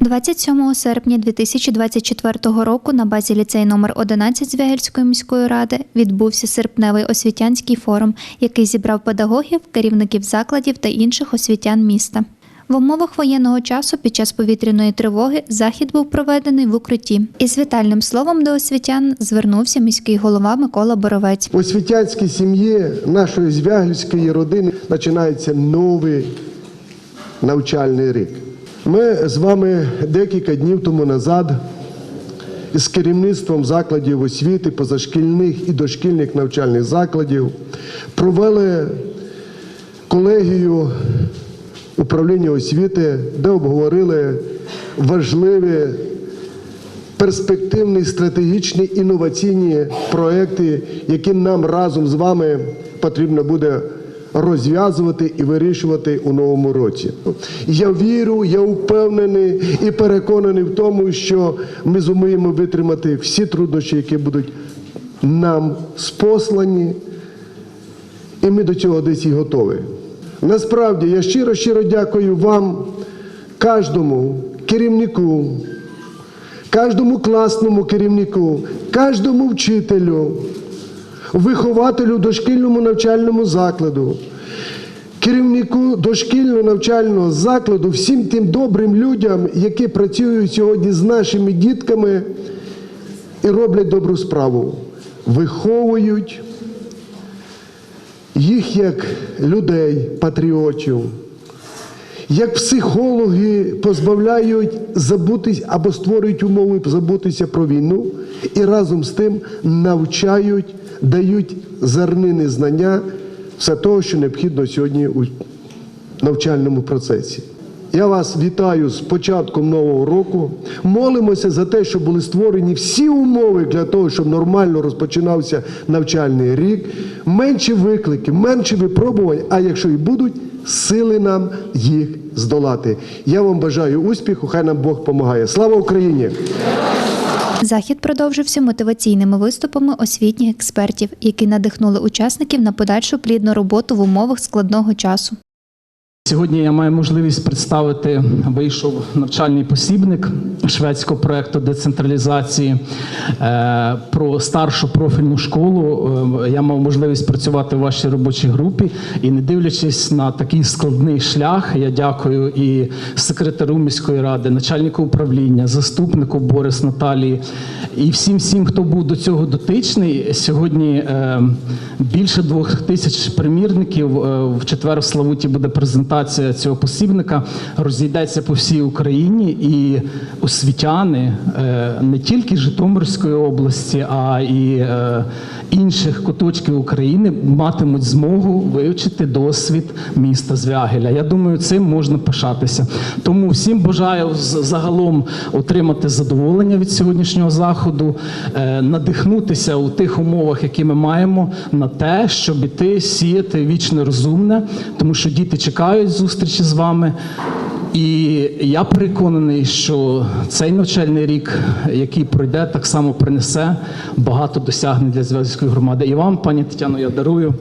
27 серпня 2024 року на базі ліцей номер 11 Звягельської міської ради відбувся серпневий освітянський форум, який зібрав педагогів, керівників закладів та інших освітян міста. В умовах воєнного часу під час повітряної тривоги захід був проведений в укритті. Із вітальним словом до освітян звернувся міський голова Микола Боровець. В освітянській сім'ї нашої звягільської родини починається новий навчальний рік. Ми з вами декілька днів тому назад з керівництвом закладів освіти, позашкільних і дошкільних навчальних закладів провели колегію управління освіти, де обговорили важливі перспективні, стратегічні інноваційні проекти, які нам разом з вами потрібно буде розв'язувати і вирішувати у новому році. Я вірю, я впевнений і переконаний в тому, що ми зуміємо витримати всі труднощі, які будуть нам спослані, і ми до цього десь і готові. Насправді я щиро щиро дякую вам, кожному керівнику, кожному класному керівнику, кожному вчителю, вихователю дошкільному навчальному закладу, керівнику дошкільного навчального закладу, всім тим добрим людям, які працюють сьогодні з нашими дітками і роблять добру справу, виховують їх як людей, патріотів, як психологи позбавляють забутись або створюють умови забутися про війну і разом з тим навчають, дають зернини знання все того, що необхідно сьогодні у навчальному процесі. Я вас вітаю з початком нового року. Молимося за те, щоб були створені всі умови для того, щоб нормально розпочинався навчальний рік. Менші виклики, менше випробувань, а якщо і будуть, сили нам їх здолати. Я вам бажаю успіху, хай нам Бог допомагає. Слава Україні! Захід продовжився мотиваційними виступами освітніх експертів, які надихнули учасників на подальшу плідну роботу в умовах складного часу. Сьогодні я маю можливість представити вийшов навчальний посібник шведського проекту децентралізації е, про старшу профільну школу. Е, Я мав можливість працювати в вашій робочій групі, і не дивлячись на такий складний шлях, я дякую і секретарю міської ради, начальнику управління, заступнику Борис Наталії і всім всім, хто був до цього дотичний. Сьогодні е, більше двох тисяч примірників. В четвер в Славуті буде презентація цього посібника. Розійдеться по всій Україні, і освітяни е, не тільки Житомирської області, а і е, інших куточків України матимуть змогу вивчити досвід міста Звягеля. Я думаю, цим можна пишатися. Тому всім бажаю загалом отримати задоволення від сьогоднішнього заходу, е, надихнутися у тих умовах, які ми маємо, на те, щоб іти сіяти вічне розумне, тому що діти чекають зустрічі з вами. І я переконаний, що цей навчальний рік, який пройде, так само принесе багато досягнень для зв'язкої громади. І вам, пані Тетяно, я дарую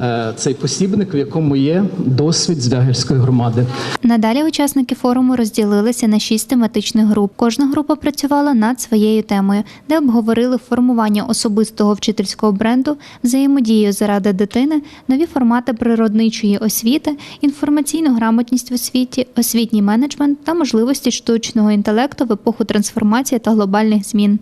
е, цей посібник, в якому є досвід Звягельської громади. Надалі учасники форуму розділилися на шість тематичних груп. Кожна група працювала над своєю темою, де обговорили формування особистого вчительського бренду, взаємодію заради дитини, нові формати природничої освіти, інформаційну грамотність в освіті, освітній менеджмент та можливості штучного інтелекту в епоху трансформації та глобальних змін.